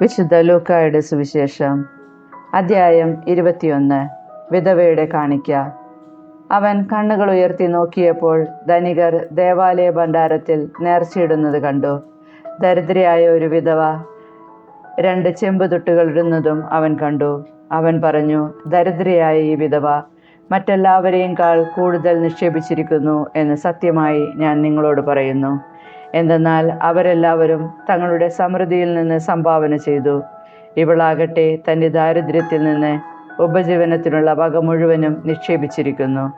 വിശുദ്ധ ലൂക്കായുടെ സുവിശേഷം അധ്യായം ഇരുപത്തിയൊന്ന് വിധവയുടെ കാണിക്ക. അവൻ കണ്ണുകൾ ഉയർത്തി നോക്കിയപ്പോൾ ധനികർ ദേവാലയ ഭണ്ഡാരത്തിൽ നേർച്ചയിടുന്നത് കണ്ടു. ദരിദ്രയായ ഒരു വിധവ രണ്ട് ചെമ്പ് തൊട്ടുകൾ ഇടുന്നതും അവൻ കണ്ടു. അവൻ പറഞ്ഞു ദരിദ്രയായ ഈ വിധവ മറ്റെല്ലാവരെയും കാൾ കൂടുതൽ നിക്ഷേപിച്ചിരിക്കുന്നു എന്ന് സത്യമായി ഞാൻ നിങ്ങളോട് പറയുന്നു. എന്തെന്നാൽ അവരെല്ലാവരും തങ്ങളുടെ സമൃദ്ധിയിൽ നിന്ന് സംഭാവന ചെയ്തു. ഇവളാകട്ടെ തന്റെ ദാരിദ്ര്യത്തിൽ നിന്ന് ഉപജീവനത്തിനുള്ള വക മുഴുവനും നിക്ഷേപിച്ചിരിക്കുന്നു.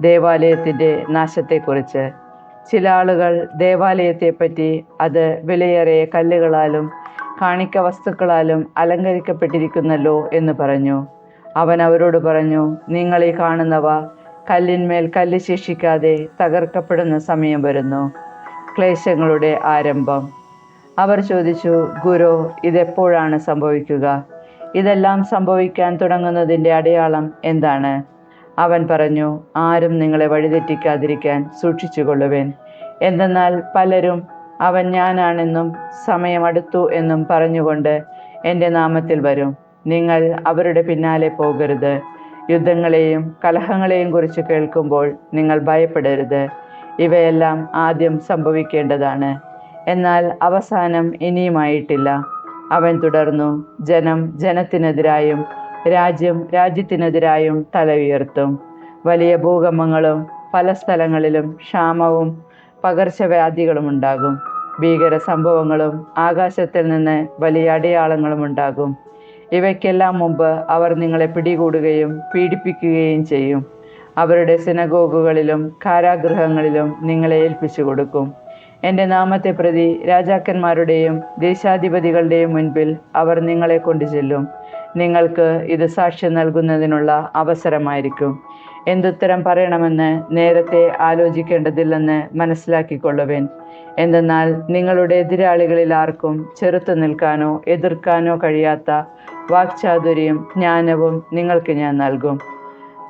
ദേവാലയത്തിന്റെ നാശത്തെക്കുറിച്ച്. ചില ആളുകൾ ദേവാലയത്തെപ്പറ്റി അത് വിലയേറിയ കല്ലുകളാലും കാണിക്ക വസ്തുക്കളാലും അലങ്കരിക്കപ്പെട്ടിരിക്കുന്നല്ലോ എന്ന് പറഞ്ഞു. അവൻ അവരോട് പറഞ്ഞു നിങ്ങൾ ഈ കാണുന്നവ കല്ലിന്മേൽ കല്ല് ശേഷിക്കാതെ തകർക്കപ്പെടുന്ന സമയം വരുന്നു. ക്ലേശങ്ങളുടെ ആരംഭം. അവർ ചോദിച്ചു ഗുരു ഇതെപ്പോഴാണ് സംഭവിക്കുക? ഇതെല്ലാം സംഭവിക്കാൻ തുടങ്ങുന്നതിന്റെ അടയാളം എന്താണ്? അവൻ പറഞ്ഞു ആരും നിങ്ങളെ വഴിതെറ്റിക്കാതിരിക്കാൻ സൂക്ഷിച്ചുകൊള്ളുവേൻ. എന്തെന്നാൽ പലരും അവൻ ഞാനാണെന്നും സമയമടുത്തു എന്നും പറഞ്ഞുകൊണ്ട് എന്റെ നാമത്തിൽ വരും. നിങ്ങൾ അവരുടെ പിന്നാലെ പോകരുത്. യുദ്ധങ്ങളെയും കലഹങ്ങളെയും കുറിച്ച് കേൾക്കുമ്പോൾ നിങ്ങൾ ഭയപ്പെടരുത്. ഇവയെല്ലാം ആദ്യം സംഭവിക്കേണ്ടതാണ്. എന്നാൽ അവസാനം ഇനിയുമായിട്ടില്ല. അവൻ തുടർന്നു ജനം ജനത്തിനെതിരായും രാജ്യം രാജ്യത്തിനെതിരായും തല ഉയർത്തും വലിയ ഭൂകമ്പങ്ങളും പല സ്ഥലങ്ങളിലും ക്ഷാമവും പകർച്ചവ്യാധികളും ഉണ്ടാകും. ഭീകര സംഭവങ്ങളും ആകാശത്തിൽ നിന്ന് വലിയ അടയാളങ്ങളും ഉണ്ടാകും. ഇവയ്ക്കെല്ലാം മുമ്പ് അവർ നിങ്ങളെ പിടികൂടുകയും പീഡിപ്പിക്കുകയും ചെയ്യും. അവരുടെ സിനഗോഗുകളിലും കാരാഗൃഹങ്ങളിലും നിങ്ങളെ ഏൽപ്പിച്ചു കൊടുക്കും. എന്റെ നാമത്തെ പ്രതി രാജാക്കന്മാരുടെയും ദേശാധിപതികളുടെയും മുൻപിൽ അവർ നിങ്ങളെ കൊണ്ടു ചെല്ലും നിങ്ങൾക്ക് ഇത് സാക്ഷ്യം നൽകുന്നതിനുള്ള അവസരമായിരിക്കും. എന്തുത്തരം പറയണമെന്ന് നേരത്തെ ആലോചിക്കേണ്ടതില്ലെന്ന് മനസ്സിലാക്കിക്കൊള്ളുവേൻ. എന്തെന്നാൽ നിങ്ങളുടെ എതിരാളികളിൽ ആർക്കും ചെറുത്തു നിൽക്കാനോ എതിർക്കാനോ കഴിയാത്ത വാക്ചാതുര്യം ജ്ഞാനവും നിങ്ങൾക്ക് ഞാൻ നൽകും.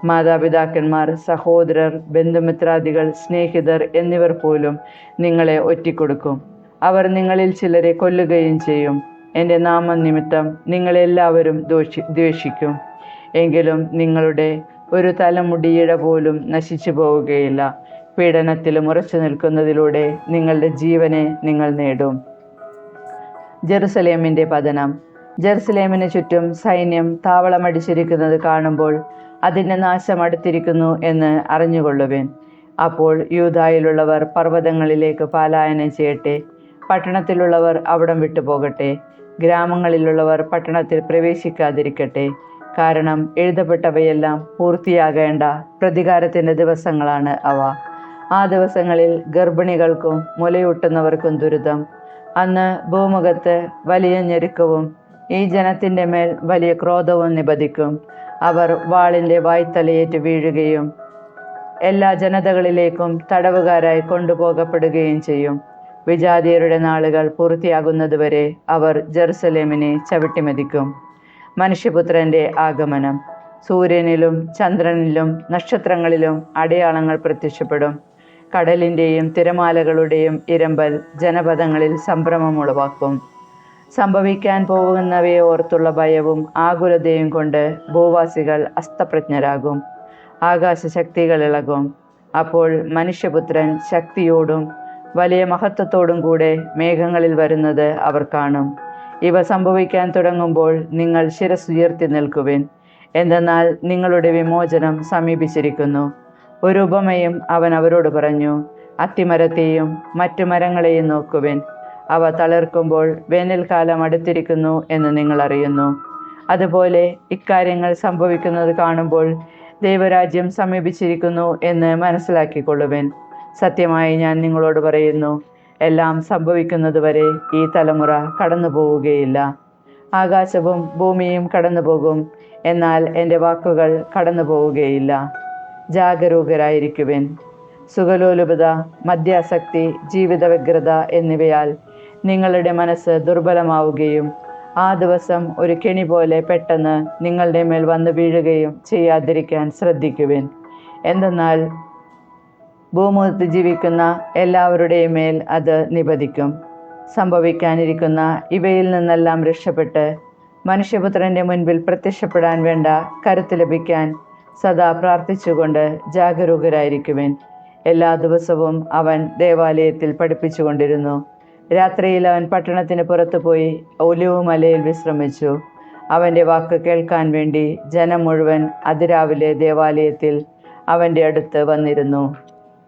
മാതാപിതാക്കന്മാർ സഹോദരർ ബന്ധുമിത്രാദികൾ സ്നേഹിതർ എന്നിവർ പോലും നിങ്ങളെ ഒറ്റിക്കൊടുക്കും. അവർ നിങ്ങളിൽ ചിലരെ കൊല്ലുകയും ചെയ്യും. എന്റെ നാമനിമിത്തം നിങ്ങളെല്ലാവരും ദോഷി ദ്വേഷിക്കും. എങ്കിലും നിങ്ങളുടെ ഒരു തലമുടിയിട പോലും നശിച്ചു പോവുകയില്ല. പീഡനത്തിലും ഉറച്ചു നിൽക്കുന്നതിലൂടെ നിങ്ങളുടെ ജീവനെ നിങ്ങൾ നേടും. ജെറുസലേമിന്റെ പതനം. ജെറുസലേമിന് ചുറ്റും സൈന്യം താവളമടിച്ചിരിക്കുന്നത് കാണുമ്പോൾ അതിന്റെ നാശം അടുത്തിരിക്കുന്നു എന്ന് അറിഞ്ഞുകൊള്ളുവേൻ. അപ്പോൾ യൂതായിലുള്ളവർ പർവതങ്ങളിലേക്ക് പലായനം ചെയ്യട്ടെ. പട്ടണത്തിലുള്ളവർ അവിടം വിട്ടുപോകട്ടെ. ഗ്രാമങ്ങളിലുള്ളവർ പട്ടണത്തിൽ പ്രവേശിക്കാതിരിക്കട്ടെ. കാരണം എഴുതപ്പെട്ടവയെല്ലാം പൂർത്തിയാകേണ്ട പ്രതികാരത്തിന്റെ ദിവസങ്ങളാണ് അവ. ആ ദിവസങ്ങളിൽ ഗർഭിണികൾക്കും മുലയൂട്ടുന്നവർക്കും ദുരിതം. അന്ന് ഭൂമുഖത്ത് വലിയ ഞെരുക്കവും ഈ ജനത്തിന്റെ മേൽ വലിയ ക്രോധവും നിപതിക്കും. അവർ വാളിന്റെ വായ്ത്തലയേറ്റ് വീഴുകയും എല്ലാ ജനതകളിലേക്കും തടവുകാരായി കൊണ്ടുപോകപ്പെടുകയും ചെയ്യും. വിജാതിയരുടെ നാളുകൾ പൂർത്തിയാകുന്നതുവരെ അവർ ജെറുസലേമിനെ ചവിട്ടിമതിക്കും. മനുഷ്യപുത്രന്റെ ആഗമനം. സൂര്യനിലും ചന്ദ്രനിലും നക്ഷത്രങ്ങളിലും അടയാളങ്ങൾ പ്രത്യക്ഷപ്പെടും. കടലിന്റെയും തിരമാലകളുടെയും ഇരമ്പൽ ജനപദങ്ങളിൽ സംഭ്രമം ഉളവാക്കും. സംഭവിക്കാൻ പോകുന്നവയെ ഓർത്തുള്ള ഭയവും ആകുലതയും കൊണ്ട് ഭൂവാസികൾ അസ്തപ്രജ്ഞരാകും. ആകാശശക്തികൾ ഇളകും അപ്പോൾ മനുഷ്യപുത്രൻ ശക്തിയോടും വലിയ മഹത്വത്തോടും കൂടെ മേഘങ്ങളിൽ വരുന്നത് അവർ കാണും. ഇവ സംഭവിക്കാൻ തുടങ്ങുമ്പോൾ നിങ്ങൾ ശിരസുയർത്തി നിൽക്കുവിൻ. എന്തെന്നാൽ നിങ്ങളുടെ വിമോചനം സമീപിച്ചിരിക്കുന്നു. ഒരു ഉപമയും അവൻ അവരോട് പറഞ്ഞു അത്തിമരത്തെയും മറ്റു മരങ്ങളെയും നോക്കുവിൻ. അവ തളിർക്കുമ്പോൾ വേനൽക്കാലം അടുത്തിരിക്കുന്നു എന്ന് നിങ്ങൾ അറിയുന്നു. അതുപോലെ ഇക്കാര്യങ്ങൾ സംഭവിക്കുന്നത് കാണുമ്പോൾ ദൈവരാജ്യം സമീപിച്ചിരിക്കുന്നു എന്ന് മനസ്സിലാക്കിക്കൊള്ളുവൻ. സത്യമായി ഞാൻ നിങ്ങളോട് പറയുന്നു എല്ലാം സംഭവിക്കുന്നത് വരെ ഈ തലമുറ കടന്നു പോവുകയില്ല ആകാശവും ഭൂമിയും കടന്നു പോകും എന്നാൽ എന്റെ വാക്കുകൾ കടന്നു പോവുകയില്ല ജാഗരൂകരായിരിക്കുവിൻ. സുഖലോലുപത മദ്യാസക്തി ജീവിത വ്യഗ്രത എന്നിവയാൽ നിങ്ങളുടെ മനസ്സ് ദുർബലമാവുകയും ആ ദിവസം ഒരു കെണി പോലെ പെട്ടെന്ന് നിങ്ങളുടെ മേൽ വന്നു വീഴുകയും ചെയ്യാതിരിക്കാൻ ശ്രദ്ധിക്കുവിൻ. എന്തെന്നാൽ ഭൂമുഖത്ത് ജീവിക്കുന്ന എല്ലാവരുടെയും മേൽ അത് നിപതിക്കും. സംഭവിക്കാനിരിക്കുന്ന ഇവയിൽ നിന്നെല്ലാം രക്ഷപ്പെട്ട് മനുഷ്യപുത്രന്റെ മുൻപിൽ പ്രത്യക്ഷപ്പെടാൻ വേണ്ട കരുത്ത് ലഭിക്കാൻ സദാ പ്രാർത്ഥിച്ചുകൊണ്ട് ജാഗരൂകരായിരിക്കുവിൻ. എല്ലാ ദിവസവും അവൻ ദേവാലയത്തിൽ പഠിപ്പിച്ചുകൊണ്ടിരുന്നു. രാത്രിയിൽ അവൻ പട്ടണത്തിന് പുറത്തു പോയി ഒലിവ് മലയിൽ വിശ്രമിച്ചു. അവന്റെ വാക്ക് കേൾക്കാൻ വേണ്ടി ജനം മുഴുവൻ അതിരാവിലെ ദേവാലയത്തിൽ അവന്റെ അടുത്ത് വന്നിരുന്നു.